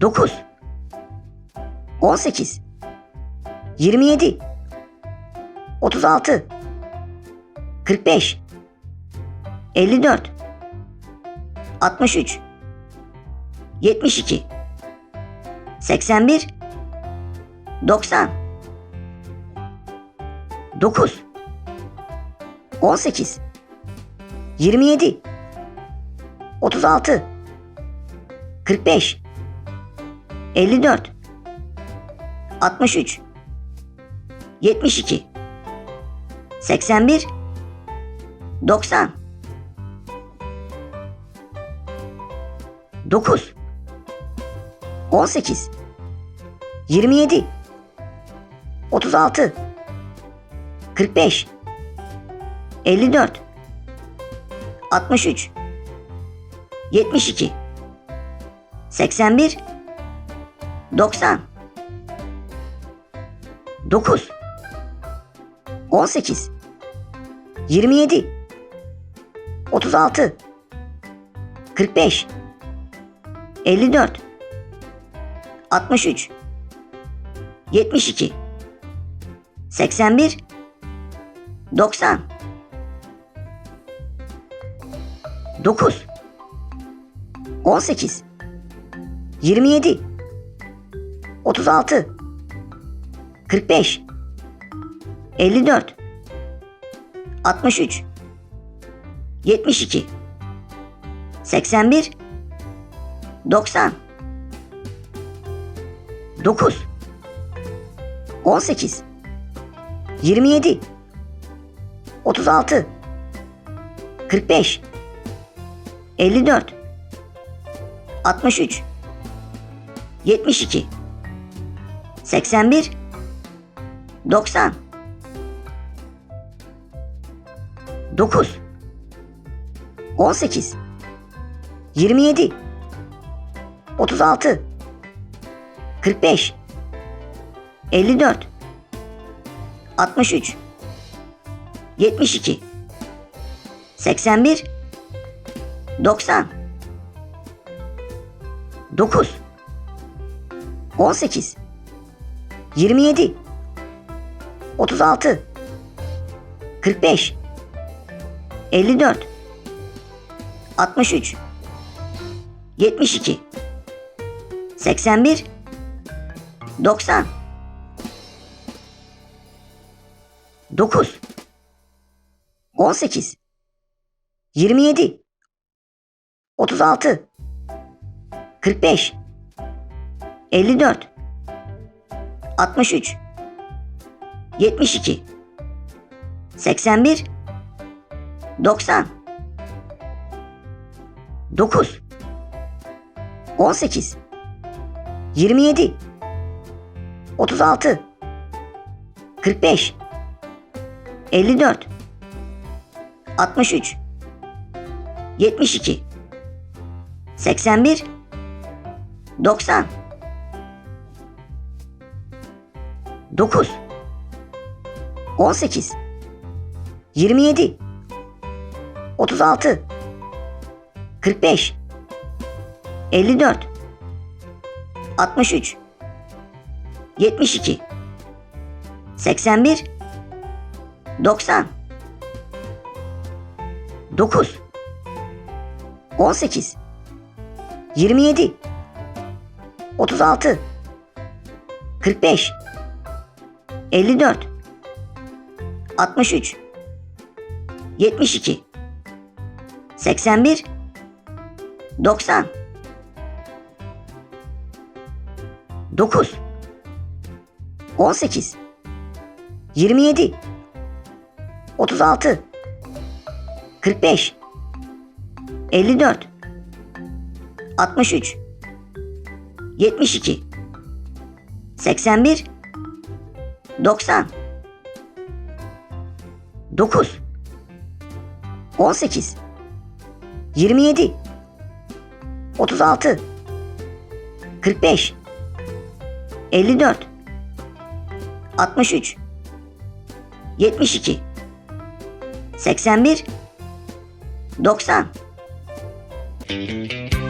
Dokuz. On sekiz. Yirmi yedi. Otuz altı. Kırk beş. Elli dört. Altmış üç. Yetmiş iki. Seksen bir. Doksan. 9 18 27 36 45 54 63 72 81 90 9 18 27 36 45 54 63 72 81 90 9 18 27 36 45 54 63 72 81 90 9 18 27 36 45 54 63 72 81 90 9 18 27 36 45 54 63 72 81 90 9 18 27 36 45 54 63 72 81 90 9 18 27 36 45 54 63 72 81 90 9 18 27 36 45 54 63 72 81 90 9 18 27 36 45 54 63 72 81 90 9 18 27 36 45 54 63 72 81 90 9 18 27 36 45 54 63 72 81 90 9 18 27 36 45 54 63 72 81 90 9 18 27 36 45 54 63 72 81 90